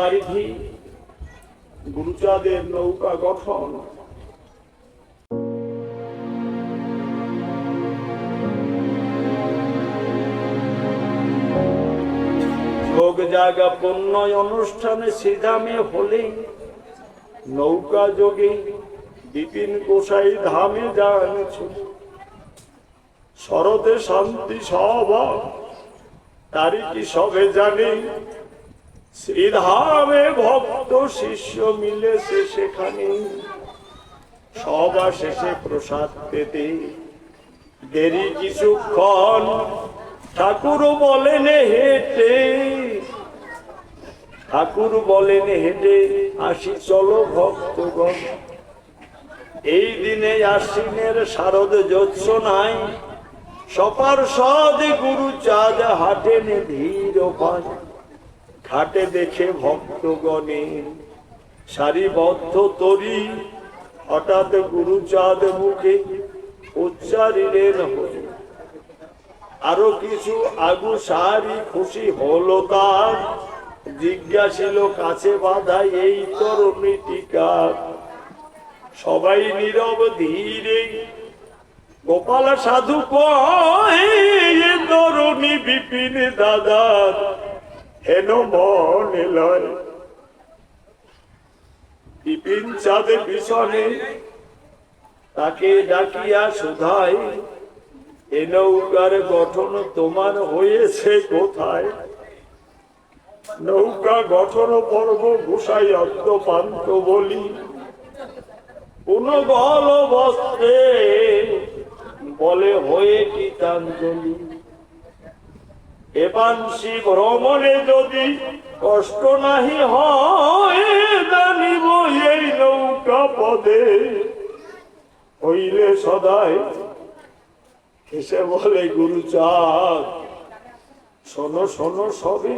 বাড়িটি গুরুচাঁদের নৌকা গঠন। যোগ জাগা পুণ্য অনুষ্ঠানে সিধামে হলে, নৌকা যোগে বিপিন গোসাই ধামে জানছে শরতে শান্তি সভা তারি কি সবে জানে শ্রীধামে ভক্ত শিষ্য মিলেছে সেখানে। সভা শেষে প্রসাদ পেতে দেরি কিছুক্ষণ ঠাকুর বলেন হেঁটে। ঠাকুর বলেন হেঁটে আসি চলো ভক্তগণ। এই দিনে আশ্বিনের শারদ নাই। সপার সদ গুরু চাঁদ হাটেন ধীর পায় ঘাটে দেখে ভক্তগণে, সারিবদ্ধ তরি, হঠাৎ গুরু চাঁদ মুখে উচ্চারিলেন আরও কিছু আগু সারি খুশি হলো তার, জিজ্ঞাসিল, কাছে বাধা এই তরুণী টিকা? সবাই নীরব ধীরে, গোপাল সাধু তরুণী বিপিন দাদার হেন মনে লয়। বিপিন চাঁদে পিছনে তাকে ডাকিয়া শুধায় এ নৌকার গঠন তোমার হয়েছে কোথায়? নৌকা গঠন পর্ব ঘুষাই অন্ত বলি কোন গল বস্ত্রে বলে হয়ে গীতাঞ্জলি। এবাংশী ভ্রমণে যদি কষ্ট নাহি হয়, জানিব এই নৌকা পদে। হইলে সদাই, এসে বলে, গুরুচাঁদ, শোনো শোনো সবে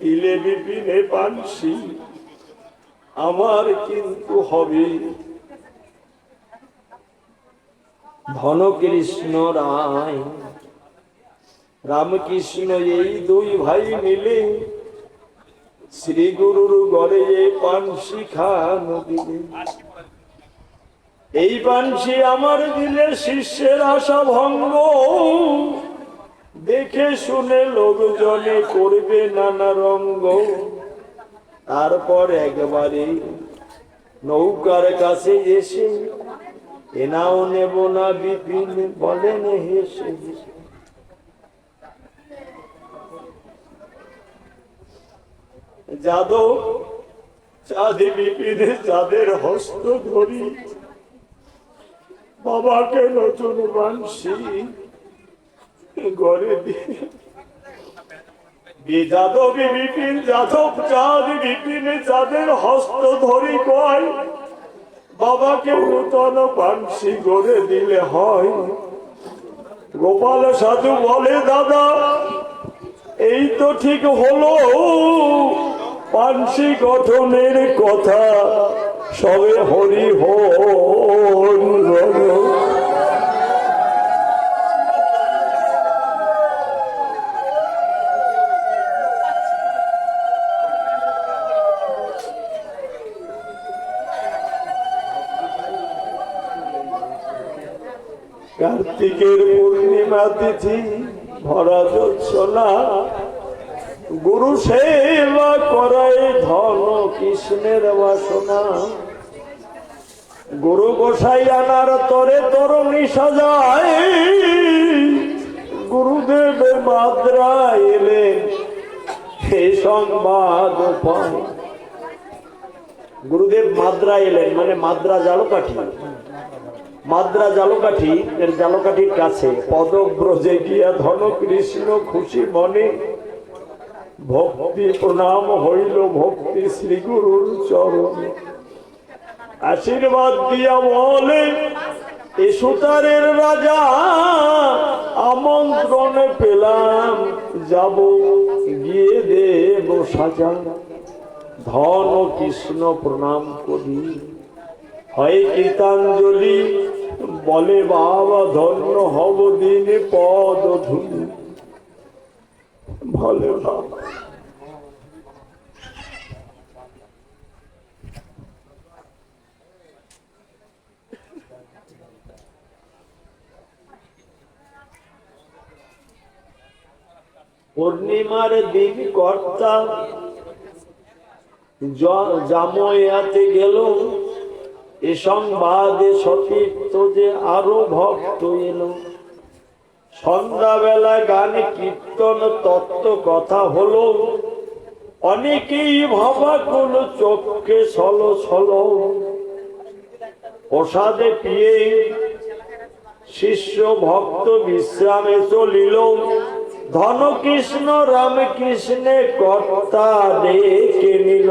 দিলে বিপিনে পানসি আমার কিন্তু হবে। ধনকৃষ্ণ রায় রামকৃষ্ণ এই দুই ভাই মিলে শ্রী গুরুর গড়ে এই পানসি খানো দিলে। এই পানসি আমার দিলে শিষ্যের আশা ভঙ্গ। দেখে শুনে লোকজনে করবে নানা রঙ্গ। তারপর একবারে নৌকার কাছে এসে এনাও নেব না বিপিন, বলেন হেসে হেসে। যাদব চাঁদে বিপিনে চাঁদের হস্ত ধরি। বাবাকে নতুন মানসি গড়ে দিয়ে। যাদব বিপিন যাদব চাঁদ বিপিনে চাঁদের হস্ত ধরি কয়। বাবাকে নূতন পানসি গড়ে দিলে হয়। গোপাল সাধু বলে, দাদা, এই তো ঠিক হলো। পানসি গঠনের কথা সবে হরি হন। কার্তিকের পূর্ণিমা তিথি ভরা জোৎসনা গুরু সেবা করাই ধন কৃষ্ণের বাসনা। গুরু গোসাই আনার তরে তরুণী সাজায় গুরুদেব মাদ্রা এলেন সে সংবাদ পায়। গুরুদেব মাদ্রা এলেন মানে মাদ্রা জালকাঠি। মাদ্রা জালকাঠি, এর জালকাঠির কাছে পদব্রজে গিয়া ধন কৃষ্ণ খুশি মনে ভক্তি প্রণাম হইল ভক্তি শ্রী গুরুর চরণে। আশীর্বাদ দিয়া বলে এ সুতারের রাজা, আমন্ত্রণে পেলাম, যাব গিয়ে দেব সাজা। ধন কৃষ্ণ প্রণাম করি। হয় গীতাঞ্জলি, বলে বাবা, ধন্য হব দিন পদ ধুলি। ভালো না। পূর্ণিমার দিন কর্তা জাময়াতে গেল। এ সংবাদে সতীর্থ যে আরও ভক্ত এলো। সন্ধ্যাবেলা গান, কীর্তন, তত্ত্ব, কথা হলো। অনেকেই ভাবা কোন চোখকে ছল ছল প্রসাদে পিয়ে শিষ্য ভক্ত বিশ্রামে চলিল। ধন কৃষ্ণ রামকৃষ্ণে কর্তা ডেকে নিল।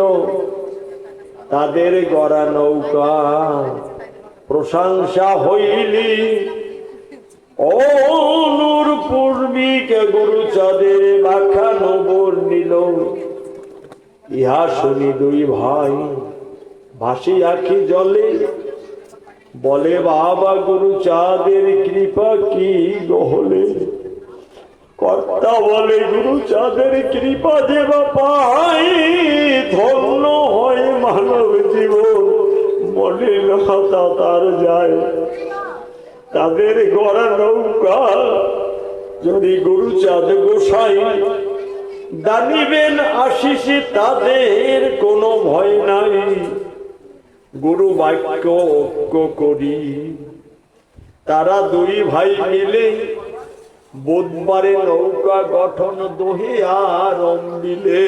তাদের গড়া নৌকা প্রশংসা হইলি। অনুর পূর্বিক গুরুচাঁদের বাখা নবর নিল। ইহা শুনি দুই ভাই ভাসি আখি জলে, বলে, বাবা, গুরু চাঁদের কৃপা কি গহলে? কর্তা বলে, গুরু চাঁদের কৃপা যে বা পাই ধন্য হয় মানব জীবন। মনে লতা তার যায় তাদের গড়া নৌকা যদি গুরু চাঁদ গোসাই দানিবেন আশিসে, তাদের কোনো ভয় নাই। গুরু বাক্য ঐক্য করি। তারা দুই ভাই মিলে বুধবারে নৌকা গঠন দোহে আর অম্বিলে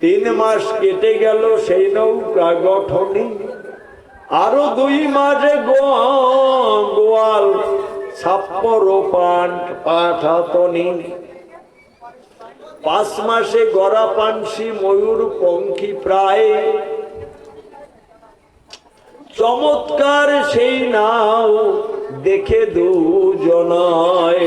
তিন মাস কেটে গেল সেই নৌকা গঠনে। আরও দুই মাঝে গোয়াল ছাপ্পর পান পাঠাতনি পাঁচ মাসে গড়া পানসি ময়ূর পঙ্খী প্রায়। চমৎকার সেই নাও দেখে দুজনায়।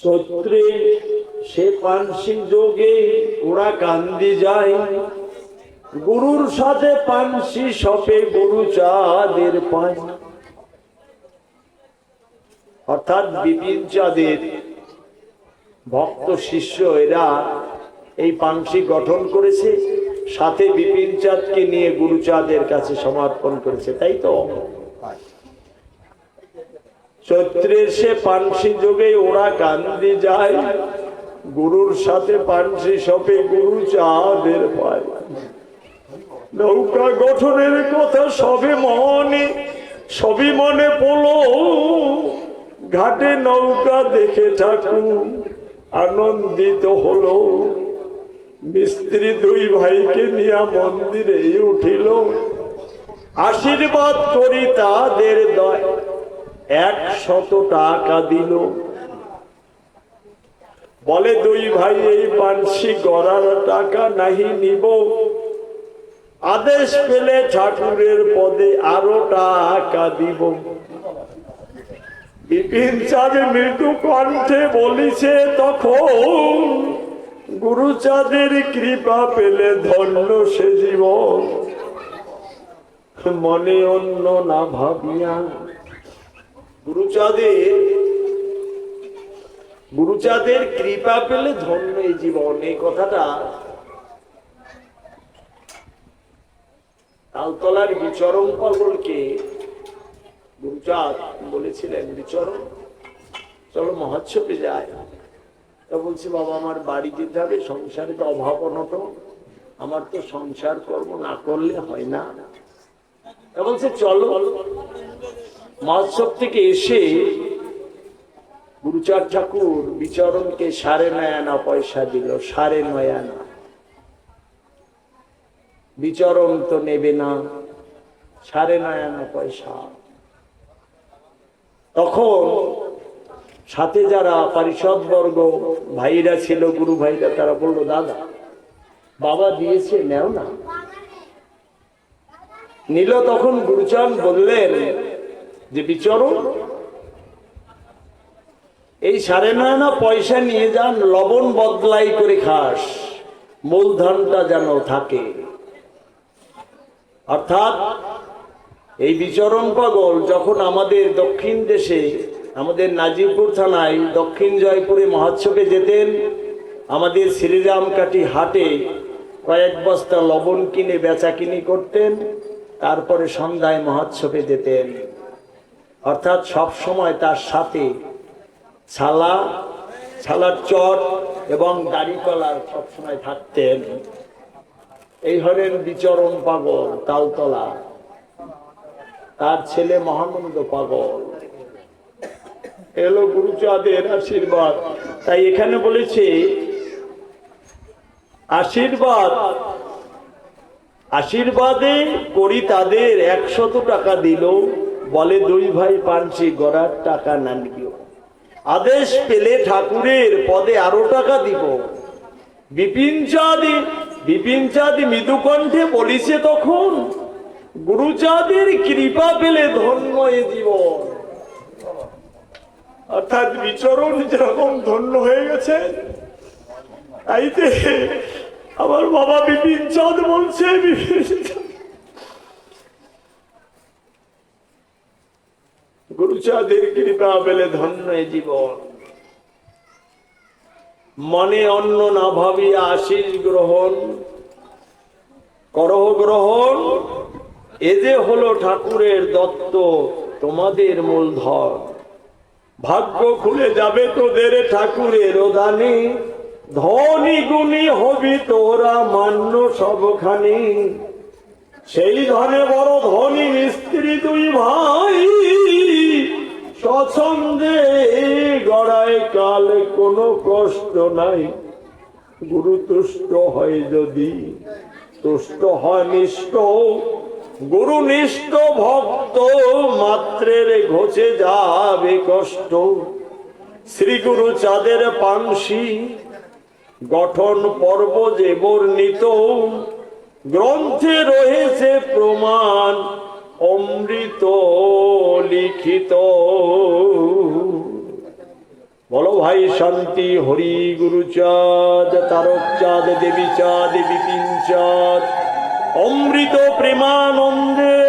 সত্রে সে পানসি যোগে ওরা কান্দি যায়। গুরুর সাথে পানসি সপে গুরু চাঁদের পায়। অর্থাৎ বিপিন চাঁদের ভক্ত শিষ্য এরা এই পানসি গঠন করেছে। সাথে বিপিন চাঁদকে নিয়ে গুরু চাঁদের কাছে সমর্পণ করেছে, তাই তো? চৈত্রের পানসি যোগে ওরা কান্দি যায়, গুরুর সাথে পানসি সপে গুরু চাঁদের পায়। নৌকা গঠনের কথা সবে মনে, সবই মনে পড়ল। ঘাটে নৌকা দেখে ঠাকুর আনন্দিত হলো। মিস্ত্রি দুই ভাইকে নিয়ে মন্দিরে উঠিল। আশীর্বাদ করি তাদের দয়। এক শত টাকা দিল। বলে দুই ভাই, এই পানসি গড়ার টাকা নাহি নিব। আদেশ পেলে ঠাকুরের পদে আরও টাকা দিব। বিপিন চাঁদ মৃত্যু কণ্ঠে বলিছে, তখন গুরুচাঁদের কৃপা পেলে ধন্য সে জীবন। মনে অন্য না ভাবিয়া গুরুচাঁদের গুরুচাঁদের কৃপা পেলে ধন্য এই জীবন। এই কথাটা তালতলার বিচরণ পাগলকে গুরুচাঁদ বলেছিলেন, বিচরণ, চলো মহোৎসবে যায় বলছি, বাবা, আমার বাড়ি যেতে হবে, সংসারে তো অভাব অনটন। আমার তো সংসার কর্ম না করলে হয় না। বলছে, চলো। মহোৎসব থেকে এসে গুরুচাঁদ ঠাকুর বিচরণকে সাড়ে নয় আনা পয়সা দিল সাড়ে নয় আনা বিচরণ তো নেবে না সাড়ে নয় আনা পয়সা। তখন সাথে যারা পারিষদ বর্গ ভাইরা ছিল, গুরু ভাইরা, তারা বলল, দাদা, বাবা দিয়েছে, নেও না। নিল তখন গুরুচাঁদ বললেন, যে বিচরণ, এই সাড়ে নয় না পয়সা নিয়ে যান, লবণ বদলাই করে খাস, মূলধনটা যেন থাকে। অর্থাৎ এই বিচরণ পাগল যখন আমাদের দক্ষিণ দেশে আমাদের নাজিরপুর থানায় দক্ষিণ জয়পুরে মহোৎসবে যেতেন। আমাদের শ্রীরামকাঠি হাটে কয়েক বস্তা লবণ কিনে বেচা কিনি করতেন। তারপরে সন্ধ্যায় মহোৎসবে যেতেন। অর্থাৎ সব সময় তার সাথে ছালা, ছালার চট এবং দাড়ি কলার সবসময় থাকতেন। এই হলেন বিচরণ পাগল, তালতলা। তার ছেলে মহানন্দ পাগল। এলো গুরুচাঁদের আশীর্বাদ। তাই এখানে বলেছে, আশীর্বাদ, আশীর্বাদে করি তাদের একশত টাকা দিল। বলে দুই ভাই পাঞ্চি গড়ার টাকা না নিও আদেশ পেলে ঠাকুরের পদে আরও টাকা দিব। বিপিন চাঁদি বিপিন চাঁদি মৃদুকণ্ঠে বলিছে তখন, গুরুচাঁদের কৃপা পেলে ধন্য জীবন। অর্থাৎ বিচরণ যেরকম ধন্য হয়ে গেছে, তাইতে আমার বাবা বিপিন চাঁদ বলছে। গুরুচাঁদের কৃপা পেলে ধন্য জীবন। মনে অন্য না ভাবি আশিস গ্রহণ। করহ গ্রহণ, এ যে হলো ঠাকুরের দত্ত তোমাদের মূলধন। ভাগ্য খুলে যাবে তোদের ঠাকুরের দানে। ধনী গুণী হবি তোরা, মান্য সবখানে। সেই ধনে বড় ধনী মিস্ত্রি দুই ভাই। স্বচ্ছন্দে গড়ায় কাল কোনো কষ্ট নাই। গুরু তুষ্ট হয় যদি, তুষ্ট হয় নিষ্ঠ। গুরু নিষ্ঠ ভক্ত মাত্রের ঘোচে যাবে কষ্ট। শ্রী গুরু চাঁদের পাংশি গঠন পর্ব যে বর্ণিত, গ্রন্থে রয়েছে প্রমাণ অমৃত লিখিত। বলো ভাই শান্তি, হরি গুরুচাঁদ তারক চাঁদ, দেবী চাঁদ বিপিন চাঁদ। অমৃত প্রেমানন্দে